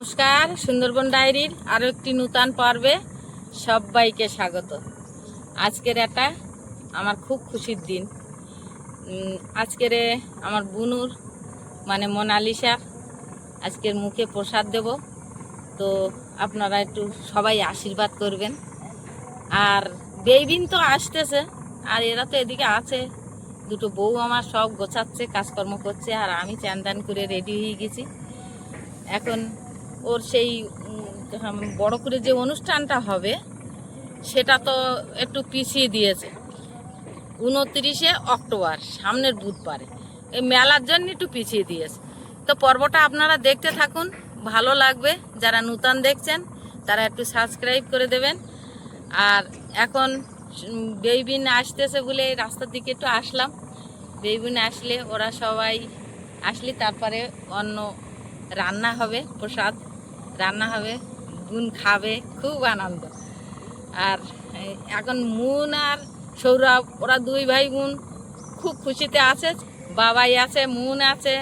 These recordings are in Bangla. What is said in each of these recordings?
নমস্কার, সুন্দরবন ডায়েরির আরও একটি নূতন পর্বে সবাইকে স্বাগত। আজকের এটা আমার খুব খুশির দিন। আজকের আমার বুনুর মানে মোনালিসার, আজকের মুখে প্রসাদ দেব। তো আপনারা একটু সবাই আশীর্বাদ করবেন। আর বেবিন তো আসতেছে, আর এরা তো এদিকে আছে। দুটো বউ আমার সব গোছাচ্ছে, কাজকর্ম করছে, আর আমি চান দান করে রেডি হয়ে গেছি। এখন ওর সেই বড় করে যে অনুষ্ঠানটা হবে, সেটা তো একটু পিছিয়ে দিয়েছে। উনত্রিশে অক্টোবর, সামনের বুধবারে। এই মেলার জন্য একটু পিছিয়ে দিয়েছে। তো পর্বটা আপনারা দেখতে থাকুন, ভালো লাগবে। যারা নূতন দেখছেন, তারা একটু সাবস্ক্রাইব করে দেবেন। আর এখন বেবিন আসতেছে বলে রাস্তার দিকে একটু আসলাম। বেবিন আসলে ওরা সবাই আসলে তারপরে অন্য রান্না হবে, প্রসাদ। রান্না হবে, গুণ খাবে, খুব আনন্দ। আর এখন মুন আর সৌরভ, ওরা দুই ভাই বোন খুব খুশিতে আছে, বাবাই আছে, মুন আছে,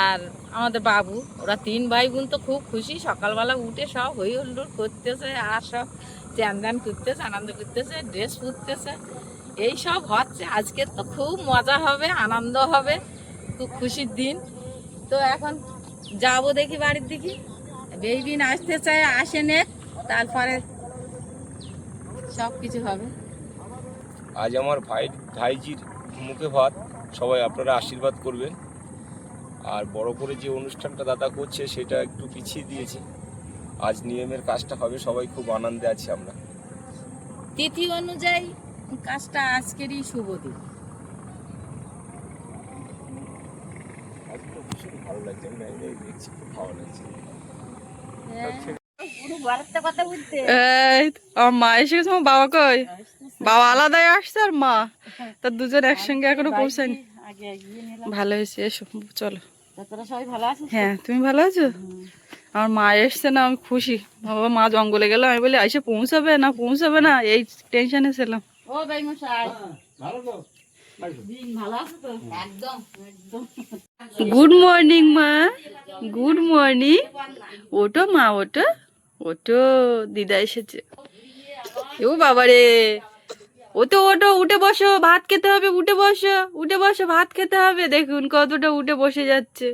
আর আমাদের বাবু, ওরা তিন ভাই বোন তো খুব খুশি, সকালবেলা উঠে সব হই হুল্লোড় করতেছে, আর সব চ্যান্দান করতেছে, আনন্দ করতেছে ড্রেস পরতেছে, এই সব হচ্ছে। আজকে তো খুব মজা হবে, আনন্দ হবে, খুব খুশির দিন। তো এখন যাব দেখি বাড়ির দিকে। বেবিন আসতে চায় আসে নে তারপরে সব কিছু হবে। আজ আমার ভাই ভাইজির মুখে ভাত সবাই আপনারা আশীর্বাদ করবেন। আর বড় করে যে অনুষ্ঠানটা দাদা করছে সেটা একটু পিছিয়ে দিয়েছে। আজ নিয়মের কাজটা হবে সবাই খুব আনন্দে আছি আমরা। তিথি অনুযায়ী কাজটা আজকেরই শুভ দিন। ভালো লাগছে আমি দেখছি খুব ভালো লাগছে। মা এসে গেছে আমার বাবা কই? বাবা আলাদাই আসছে আর মা। তা দুজন একসঙ্গে এখনও পৌঁছায়নি। আগে এগিয়ে নিলাম। ভালো হয়েছে এসো চলো? হ্যাঁ তুমি ভালো আছো? আমার মা এসছে না আমি খুশি। বাবা মা জঙ্গলে গেল আমি বলি এসে পৌঁছাবে না পৌঁছাবে না? এই টেনশনে ছিলাম। ও ভাই মশাই। ভালো তো। একদম একদম গুড মর্নিং মা। গুড মর্নিং ওটো মা ওটো ওটো দিদা এসেছে। ও বাবা রে। ও তো ওটো উঠে বসো ভাত খেতে হবে উঠে বসো উঠে বসো ভাত খেতে হবে। দেখুন কতটা উঠে বসে যাচ্ছে।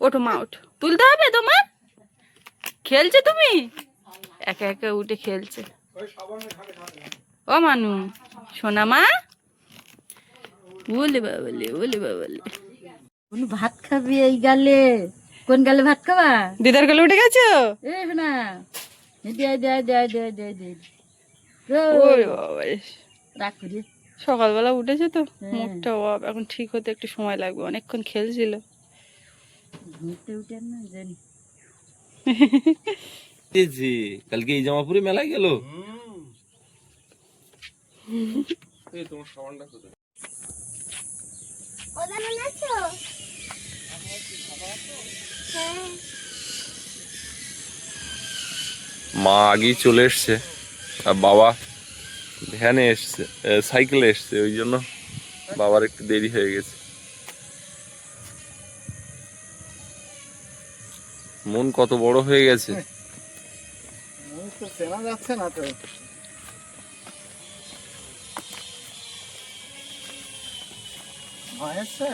ওঠো মা ওঠো। তুলতে হবে তোমার? খেলছে তুমি? একা একা উঠে খেলছে। ও মানু সোনা মা। বলে বাবলে বলে বাবলে। কোন ভাত খাবি এই গালে? কোন গালে ভাত খাবা? দিদার গলে উঠে গেছো? এই না দে দে দে দে দে দে। ওরে বাবা করি সকালবেলা উঠেছে তো হ্যাঁ। মুখটা অফ এখন ঠিক হতে একটু সময় লাগবে অনেকক্ষণ খেলছিল। ঘুরতে উঠে না জানি। জি কালকে এই জামাপুরে মেলায় গেল? তোমার সামানটা কোথায়? মা আগেই চলে এসছে। আর বাবা ভ্যানে এসছে সাইকেলে এসছে, ওই জন্য বাবার একটু দেরি হয়ে গেছে। মন কত বড় হয়ে গেছে। চেনা যাচ্ছে না তো। ভয় এসছে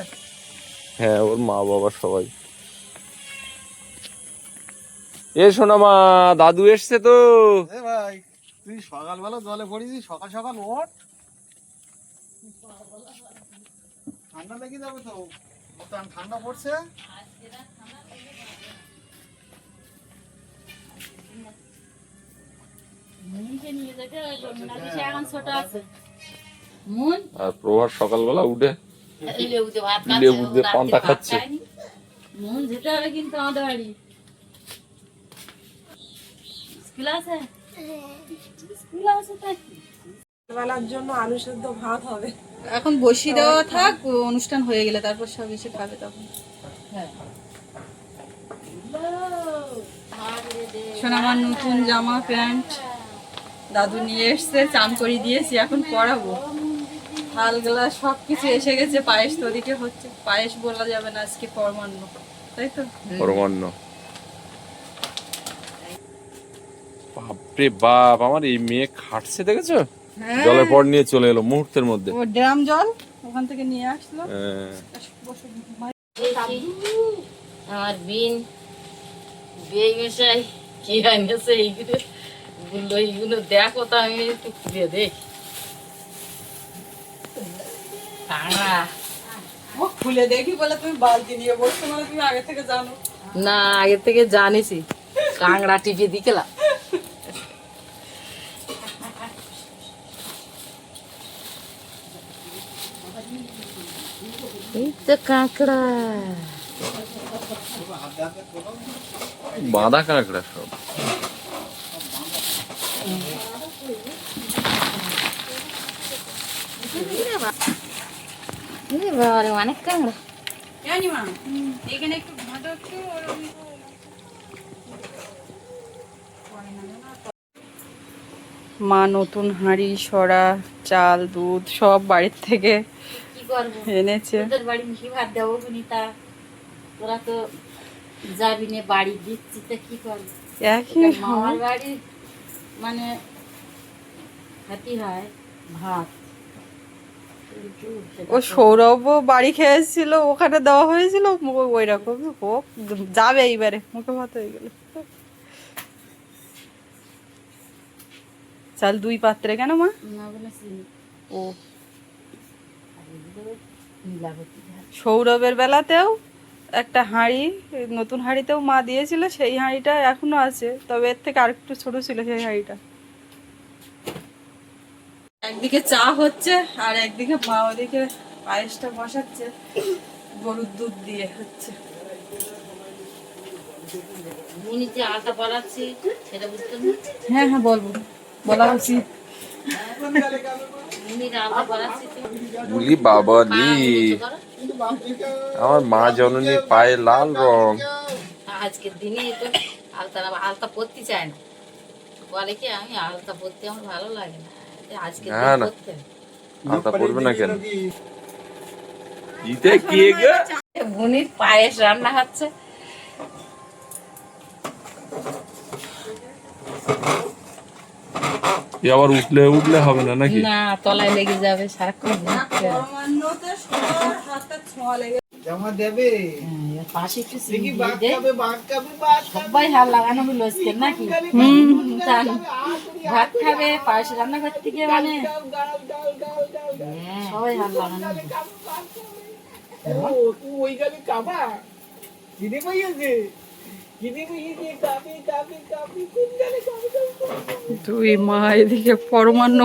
হ্যাঁ ওর মা বাবা সবাই। এ শোনা মা দাদু এসছে তো। এ ভাই তুই সকালবেলা জলে পড়েছিস সকাল সকাল ওঠ। ঠান্ডা লেগে যাবে তো। ঠান্ডা পড়ছে। মুনকে নিয়ে যেতে মোনালিসা এখন ছোট আছে। মুন। আর প্রভাত সকালবেলা উঠে। লেবু দিয়ে পান্তা খাচ্ছে। খায়নি। মুন যেতে হবে কিন্তু আমাদের বাড়ি। স্কুল আছে? স্কুল আছে তাই কি? এখন বসিয়ে দেওয়া থাক অনুষ্ঠান হয়ে গেলে তারপর সব এসে খাবে তখন। শোনা আমার নতুন জামা প্যান্ট। দাদু নিয়ে এসছে চান করে দিয়েছি এখন পরাবো। সব কিছু এসে গেছে পায়েস তো ওদিকে হচ্ছে। পায়েস বলা যাবে না আজকে কর্মান্য তাই তো? পরমান্ন। বাপরে বাপ আমার এই মেয়ে খাটছে দেখেছ? হ্যাঁ। জলের পর নিয়ে চলে এলো মুহূর্তের মধ্যে। ও ড্রাম জল? ওখান থেকে নিয়ে আসলো। হ্যাঁ। আমার বিন বিয়ে মশাই কি আনিয়েছে এইগুলো? বলল এইগুলো দেখো তো আমি একটু খুলে দেখি। কাঁড়া ও খুলে দেখি বলে তুমি বালতি নিয়ে বসছো মানে তুমি আগে থেকে জানো। না আগে থেকে জানিসই। কাঁকড়া টিপে দিকেলাম এই কাঁকড়া। বাঁধা কাঁকড়া সব এই বাবারে অনেক কাঁকড়া জানি মা এখানে একটু ভাঁটো একটু মা নতুন হাঁড়ি সরা চাল দুধ সব বাড়ির থেকে কি করব? এনেছে। তোদের বাড়ি ভাত দেবো তা তোরা তো যাবি নে বাড়ি দিচ্ছি তা কি করবি? একই বাড়ি মানে হাতি হয় ভাত। ও সৌরভ বাড়ি খেয়েছিল ওখানে দেওয়া হয়েছিল ওই রকম হোক যাবে এইবারে মুখে ভাত হয়ে গেল চাল দুই পাত্রে কেন মা। ও। সৌরভের বেলাতেও একটা হাঁড়ি নতুন হাঁড়িতেও মা দিয়েছিল সেই হাঁড়িটা এখনও আছে তবে এর থেকে আরেকটু ছোট ছিল সেই হাঁড়িটা একদিকে চা হচ্ছে আর একদিকে মা ওদিকে পায়েসটা বসাচ্ছে গরুর দুধ দিয়ে হচ্ছে। হ্যাঁ হ্যাঁ বলব। বলা উচিত। বলি বাবা রে আমার মা জননীর পায়ে লাল রং। আজকের দিনে তো আলতা আলতা পরতে চায় না। বলে কি আমি আলতা পরতে আমার ভালো লাগে না। না, না। পরতে পড়বে না কেন? ইতে কে গো? বুনির পায়েস রান্না হচ্ছে। আবার উঠলে উঠলে হবে না নাকি? না তলায় লেগে যাবে সারাক্ষণ। জমা দেবে। হ্যাঁ, পাশে একটু দেখি চিনি বাঘ দিয়ে দে। খাবে বাঘ খাবে বাঘ খাবে। সবাই হাল লাগানো হলো আজকে নাকি? ভাত খাবে পায়েস রান্না করতে গিয়ে মানে। হ্যাঁ, সবাই হাল লাগানো তুই ওই কাবা। মা এদিকে পরমান্ন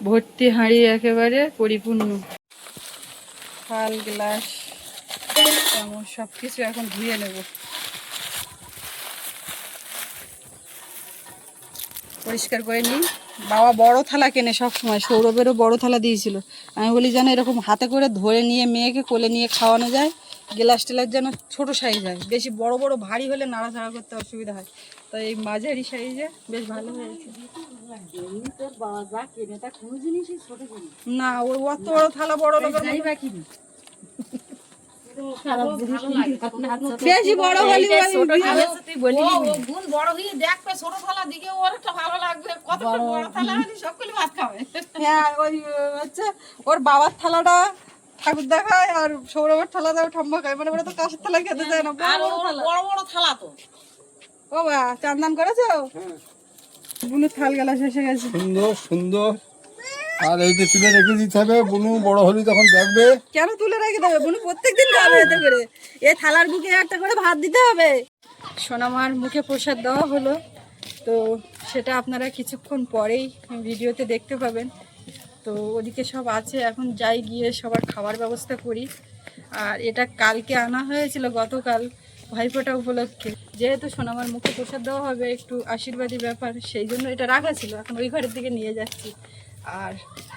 ভর্তি হাঁড়ি একেবারে পরিপূর্ণ। থাল গ্লাস, চামচ সব কিছু এখন ধুয়ে নেব। পরিষ্কার করে নিই। বাবা বড় থালা কেনে সব সময় সৌরভেরও বড় থালা দিয়েছিল। আমি বলি যেন এরকম হাতে করে ধরে নিয়ে মেয়েকে কোলে নিয়ে খাওয়ানো যায়, গ্লাস টেলাস যেন ছোট সাইজ হয়। বেশি বড় বড় ভারী হলে নাড়াচাড়া করতে অসুবিধা হয়। তো এই মাঝারি সাইজে বেশ ভালো হয়েছে। না ওর অত বড় থালা বড় লোকের যাই বা কিনি বেশি বড় হলে থালা। গুণ হয়ে দেখবে ছোট থালা দিকে ওর একটা ভালো লাগবে। কত বড়। থালা হলে সবগুলো ভাত খাবে। হ্যাঁ ওই হচ্ছে ওর বাবার থালাটা ঠাকুর দেখায় আর সৌরভের থালাটাও ঠাম্মা খায়। মানে ওরা তো কাশের থালা খেতে চায় না। থালা। বড় বড় থালা তো। ও বা চান্দান করেছ? বুনু থাল গেলা শেষে গেছে। সুন্দর সুন্দর। আর এই যে তুলে রেখে দিতে হবে বুনু বড় হলি তখন দেখবে। কেন তুলে রেখে দেবে? বুনু প্রত্যেকদিন খাবে এতে করে। এই থালার বুকে একটা করে ভাত দিতে হবে। সোনামার মুখে প্রসাদ দেওয়া হলো। তো সেটা আপনারা কিছুক্ষণ পরেই ভিডিওতে দেখতে পাবেন। তো ওদিকে সব আছে এখন যাই গিয়ে সবার খাবার ব্যবস্থা করি। আর এটা কালকে আনা হয়েছিল গতকাল। ভাইফোঁটা উপলক্ষে। যেহেতু সোনামার মুখে প্রসাদ দেওয়া হবে, একটু আশীর্বাদী ব্যাপার, সেই জন্য এটা রাখা ছিল। এখন ওই ঘরের দিকে নিয়ে যাচ্ছি। আর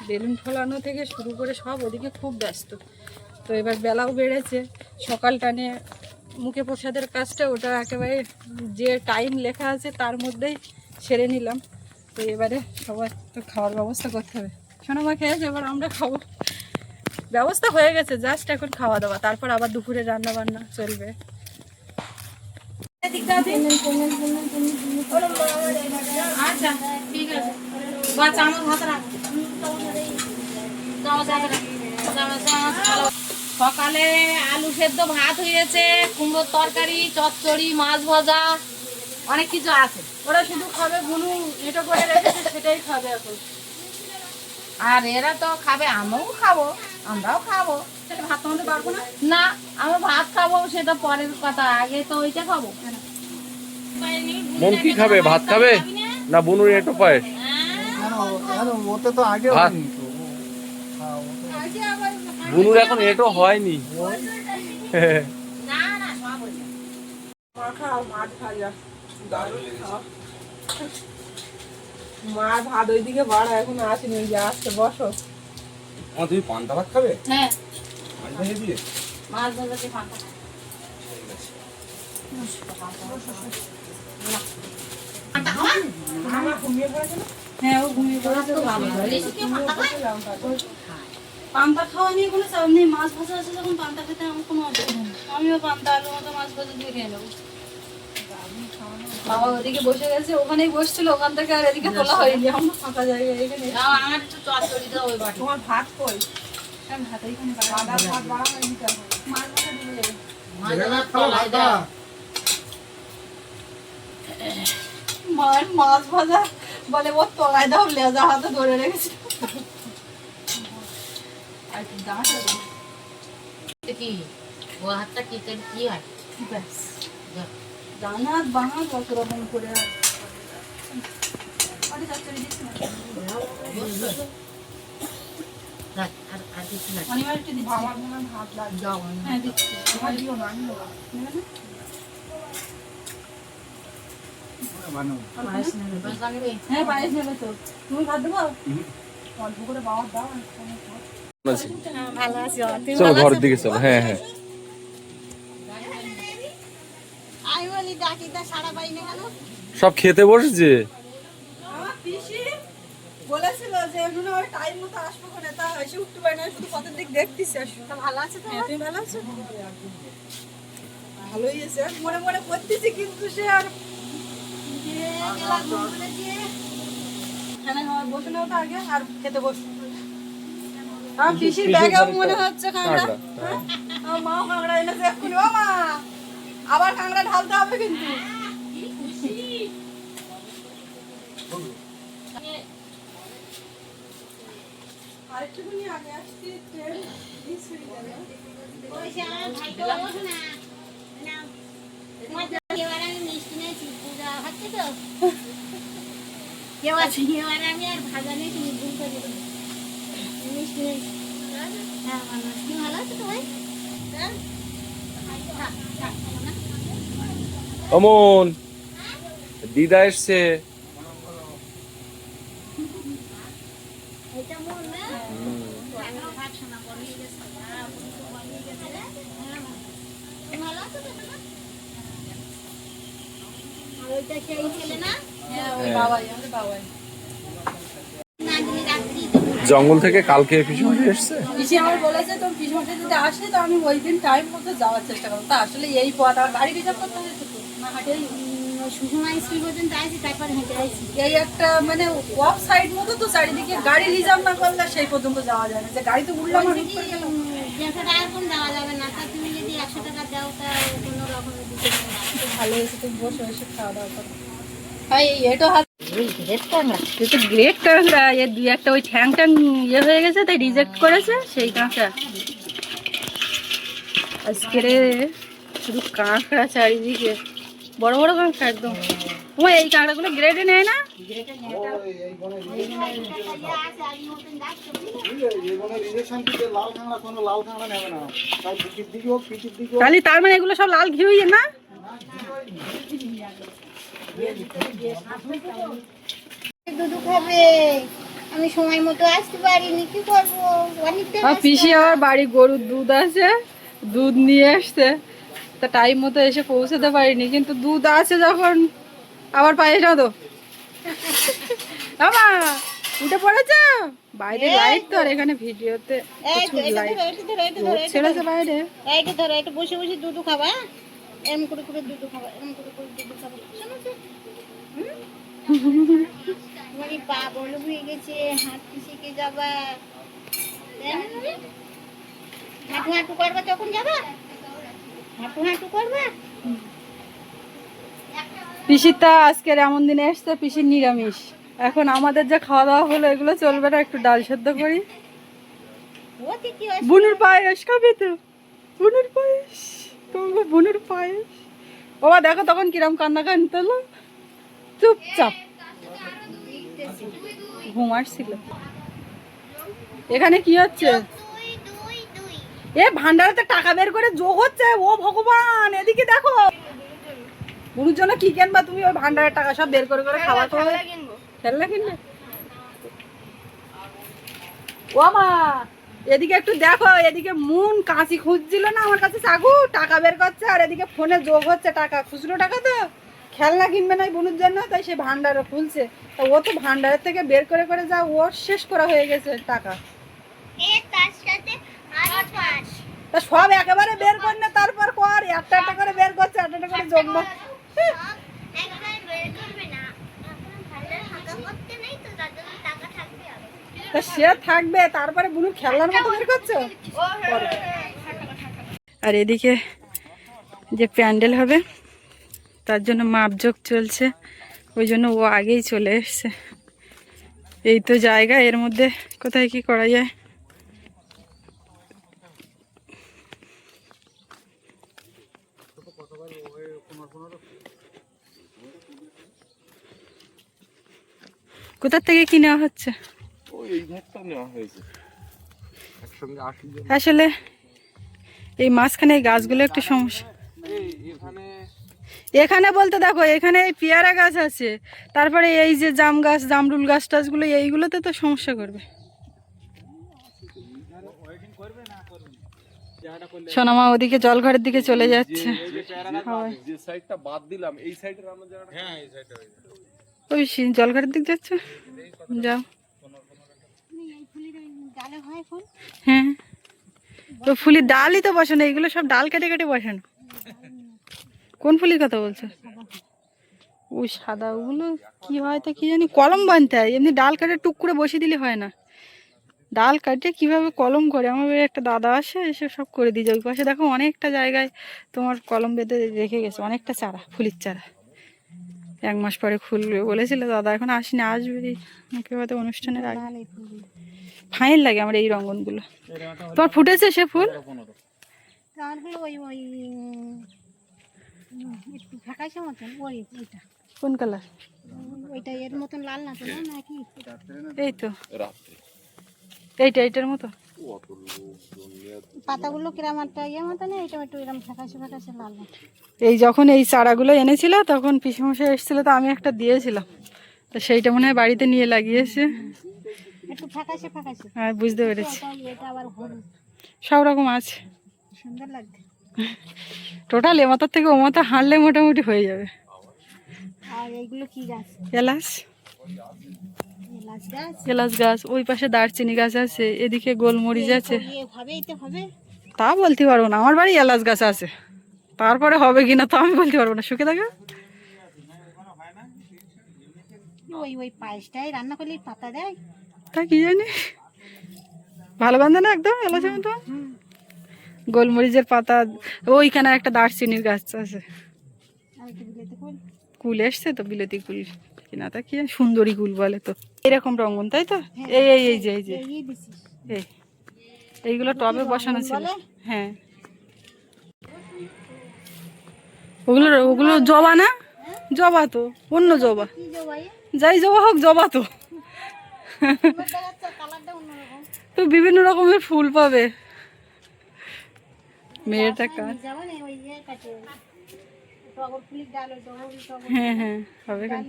বেলুন ফোলানো থেকে শুরু করে সব ওদিকে খুব ব্যস্ত। তো এবার বেলাও বেড়েছে। সকাল টানে মুখে প্রসাদের কাজটা, ওটা একেবারে যে টাইম লেখা আছে তার মধ্যেই সেরে নিলাম। তো এবারে সবার তো খাওয়ার ব্যবস্থা করতে হবে। সোনামা খেয়েছে, এবার আমরা খাব। ব্যবস্থা হয়ে গেছে জাস্ট এখন খাওয়া দাওয়া। তারপর আবার দুপুরে রান্না বান্না চলবে। আচ্ছা ঠিক আছে। বা চামচ হাতে রাখ। চামচ হাতে রাখ চামচ চামচ ভালো। সকালে আলু সেদ্ধ ভাত হয়েছে কুমড়োর তরকারি চচ্চড়ি মাছ ভাজা অনেক কিছু আছে। ওরা শুধু খাবে বুনু এটা করে রেখেছে সেটাই খাবে এখন। আর এরা তো খাবে আমরাও খাব আমরাও খাব। না? না আমরা ভাত খাব সেটা পরের কথা। আগে তো ওইটা খাব। মন কি খাবে? ভাত খাবে? না বুনুর এটো পায়েস। কেন ওতে তো আগে ভাত। বুনুর এখন এটো হয়নি। মা ভাত ওইদিকে বাড়া এখন আসেনি ওই যে আসছে বসো। তুমি পান্তা ভাত খাবে? হ্যাঁ। মাছ ভেজে দিয়ে মাছ ভাজা দিয়ে ফাঁকা হ্যাঁ ও ঘুমিয়ে পড়েছে পান্তা খাওয়া নিয়ে কোনো চাপ নেই মাছ ভাজা আছে যখন পান্তা খেতে আমার কোনো অসুবিধা নেই আমিও পান্তা আলু মতো মাছ ভাজা দিয়ে খেয়ে নেব বাবা ওদিকে বসে গেছে ওখানেই বসছিল ওখান থেকে আর এদিকে তোলা হয়নি। আমরা ফাঁকা জায়গায় এখানে। আমার একটু চচ্চড়ি দাও ওই তোমার ভাত কই? আমি ভাত এখানে বাড়া- সাদা ভাত বাড়া হয়নি তো এখন। মাছ ভাজা দিয়ে যাবে মাছ যেখানে ভাজা খাও তলায় ভাতটা। দাও। মায়ের মাছ ভাজা বলে ওর তলায় দাও লেজা হাতে ধরে রেখেছে আর একটু দাঁড়া এটা কি ও হাতটা কি করে কি হয় ব্যাস দাও। দানাত বাঙাত কত রকম করে আর চলো ঘরের দিকে চলো। হ্যাঁ হ্যাঁ। বলি ডাকি তা সারা পাই না কেন? সব খেতে বসেছে আমার পিসি বলেছিল যে এগুলো ওই টাইম মতো আসব কোনে তা এসে উঠতে পারি না শুধু পথের দিক দেখতেছি আসো ভালো আছে তো হ্যাঁ তুমি ভালো আছো? ভালোই আছে মনে মনে করতেছি কিন্তু সে আর বসে নাও তো আগে আর খেতে বস আমার পিসির মনে হচ্ছে কাঁকড়া হ্যাঁ? আমার মাও কাঁকড়া এনেছে এক্ষুনি। ও আবার কাঁকড়া ঢালতে হবে কিন্তু। আরেকটুখানি আগে আমি আর ভাজা নিয়ে তুমি ভুল ভালো আছো? অমন দিদা এসছে এটা মন না টাকা ভাত শোনা বলিয়ে গেছে হ্যাঁ, বুড়ি তো বলিয়ে গেছে রে। হ্যাঁ, ভালো। তুমি ভালো আছো তো শোনা? আর ওইটা সেই ছেলে না হ্যাঁ ওই বাবাই আমাদের বাবাই নাতনি রাত্রি দেবো জঙ্গল থেকে কালকে এসছে? পিসি আমার বলেছে তো যদি আসে তো আমি ওই দিন টাইম মতো যাওয়ার চেষ্টা করব। তা আসলে এই পথ আমার গাড়ি রিজার্ভ করতে হয়েছে তো। না হাটেই সুষমা স্কুল পর্যন্ত আসি তারপরে হেঁটে আসি এই একটা মানে অফ সাইড মতো তো চারিদিকে গাড়ি রিজার্ভ না করলে সেই পর্যন্ত যাওয়া যায় না। যে গাড়িতে উঠলাম আর যাবে না তা তুমি টাকা দাও তা কোনো রকমের দিতে ভালো হয়েছে তুমি বসে এসে খাওয়া দাওয়া করো। ভাই এটা হাত তুই গ্রেট কাঁকড়া এর দুই একটা ওই ঠ্যাং ট্যাং ইয়ে হয়ে গেছে তাই রিজেক্ট করেছে সেই কাঁকড়া। আজকের শুধু কাঁকড়া চারিদিকে বড় বড় কাঁকড়া একদম। ও এই কাঁকড়াগুলো গ্রেডে নেয় না তাহলে তার মানে এগুলো সব লাল ঘি না আমি সময় মতো আসতে পারিনি পিসি আবার বাড়ি গরুর দুধ আছে দুধ নিয়ে আসছে তা টাইম মতো এসে পৌঁছাতে পারিনি কিন্তু দুধ আছে যখন আবার পায়ে না তো। আমা উঠে পড়েছ? বাইরে লাইট তো আর এখানে ভিডিওতে প্রচুর লাইট ছেড়েছে বাইরে। এইটা ধরো একটু বসে বসে দুধ খাবা এম করে করে দুধ খাবা এম করে করে দুধ খাবা। তোমার পা বড় হয়ে গেছে হাঁটতে শিখে যাবা? হাঁটু হাঁটু করবা তখন যাবা? হাঁটু হাঁটু করবা? পিসিটা আজকের এমন দিনে এসছে, পিসির নিরামিষ। এখন আমাদের যে খাওয়া দাওয়া হলো, এগুলো চলবে না, একটু ডাল সেদ্ধ করি। বুনুর পায়েস খাবে তো? বুনুর পায়েস? তোমার বুনুর পায়েস? বাবা, দেখো তখন কিরম কান্না কান্না হলো। চুপচাপ। ঘুম আসছিল। এখানে কি হচ্ছে? এ, ভান্ডারেতে টাকা বের করে যোগ হচ্ছে, ও ভগবান, এদিকে দেখো। বুনুর জন্য কি কেনবা? তুমি ওই ভান্ডারের টাকা সব বের করে করে খাবার খাবে খেলনা কিনবে। ও মা এদিকে একটু দেখো এদিকে মুন কাঁচি খুঁজছিল না আমার কাছে চাকু টাকা বের করছে আর এদিকে ফোনে যোগ হচ্ছে টাকা খুচরো টাকা তো। খেলনা কিনবে না বুনুর জন্য তাই সে ভান্ডারও খুলছে। তা ও তো ভান্ডারের থেকে বের করে করে যা ওর শেষ করা হয়ে গেছে টাকা। তা সব একেবারে বের কর না তারপর কর একটা একটা করে বের করছে একটা একটা করে যোগ সে থাকবে, তারপরে বুনু খেলনার মতো বের করছ? আর এদিকে যে প্যান্ডেল হবে, তার জন্য মাপজোক চলছে, ওই জন্য ও আগেই চলে এসছে। এই তো জায়গা, এর মধ্যে কোথায় কি করা যায়? কোথার থেকে কি নেওয়া হচ্ছে? আসলে এই মাঝখানে এই গাছগুলো একটু সমস্যা। এখানে এখানে বলতে দেখো এখানে এই পেয়ারা গাছ আছে তারপরে এই যে জাম গাছ জামরুল গাছ টাছগুলো এইগুলোতে তো সমস্যা করবে। সোনামা ওদিকে জল ঘরের দিকে চলে যাচ্ছে। হাওয়ায়। যে সাইডটা বাদ দিলাম এই সাইডের হ্যাঁ ওই জলঘরের দিক যাচ্ছ। যাও। হয়। তো ফুলের ডালই তো বসানো এগুলো সব ডাল কেটে কেটে বসানো। কোন ফুলের কথা বলছো? ওই সাদা ওগুলো কি হয় তা কি জানি, কলম বানতে হয়। এমনি ডাল কেটে, টুক করে বসিয়ে দিলে হয় না। ডাল কাটে, কীভাবে কলম করে? আমার একটা দাদা আসে, এসে সব করে দিয়ে যায়। ওই পাশে দেখো অনেকটা জায়গায় তোমার কলম বেঁধে রেখে গেছে, অনেকটা চারা, ফুলের চারা। এক মাস পরে খুলবে। বলেছিল দাদা এখন আসিনি আসবে ওকে হয়তো অনুষ্ঠানের আগে। ফাইন লাগে আমার এই রঙ্গনগুলো। তোমার ফুটেছে সে ফুল? তাহলে ওই ওই একটু ফ্যাকাশে মতন ওইটা। কোন কালার? ওইটা এর মতন লাল না তো না নাকি এই তো। এইটা এইটার মতো? পাতাগুলো কিরম একটা ইয়ে মতো না এটা একটু এরকম ফ্যাকাশে ফ্যাকাশে লাল এই যখন এই চারাগুলো এনেছিল তখন পিসমশাই এসেছিল তো আমি একটা দিয়েছিলাম। তো সেইটা মনে হয় বাড়িতে নিয়ে লাগিয়েছে। একটু ফ্যাকাশে ফ্যাকাশে। হ্যাঁ বুঝতে পেরেছি। সব রকম আছে। সুন্দর লাগছে। টোটাল এমাতার থেকে ওমাতা হাঁটলে মোটামুটি হয়ে যাবে। আর এইগুলো কি গাছ? এলাচ। এলাচ গাছ ওই পাশে দারচিনি গাছ আছে এদিকে গোলমরিচ আছে। তা বলতে পারব না আমার বাড়ি এলাচ গাছ আছে। তারপরে হবে কিনা তো আমি বলতে পারব না শুকে থাকে ওই ওই পায়েসটাই রান্না করলে পাতা দেয়। তা কি জানি? ভালো বান্ধে না একদম এলাচের মতো? গোলমরিচের পাতা ওইখানে একটা দারচিনির গাছ আছে। কুল এসছে তো বিলেতি কুল। কিনা তা কি সুন্দরী কুল বলে তো। এরকম রঙন তাই তো? এই এই এই যে এই যে। এই এইগুলো টবে বসানো ছিল। হ্যাঁ। ওগুলো ওগুলো জবা না? জবা তো অন্য জবা। যাই জবা হোক জবা তো। তো বিভিন্ন রকমের ফুল পাবে। মেয়েটা কাজ হ্যাঁ হ্যাঁ হবে কেন?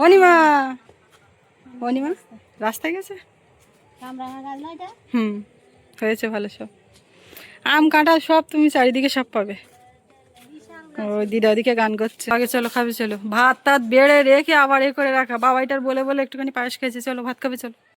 অনিমা। অনিমা, রাস্তায় গেছে? হুম, হয়েছে ভালো সব। আম, কাঁঠাল সব তুমি চারিদিকে সব পাবে। ও, দিদা ওদিকে গান করছে। আগে চলো, খাবে, চলো। ভাত টাত বেড়ে রেখে আবার এ করে রাখা। বাবাইটার বলে বলে একটুখানি পায়েস খেয়েছে চলো, ভাত খাবে, চলো।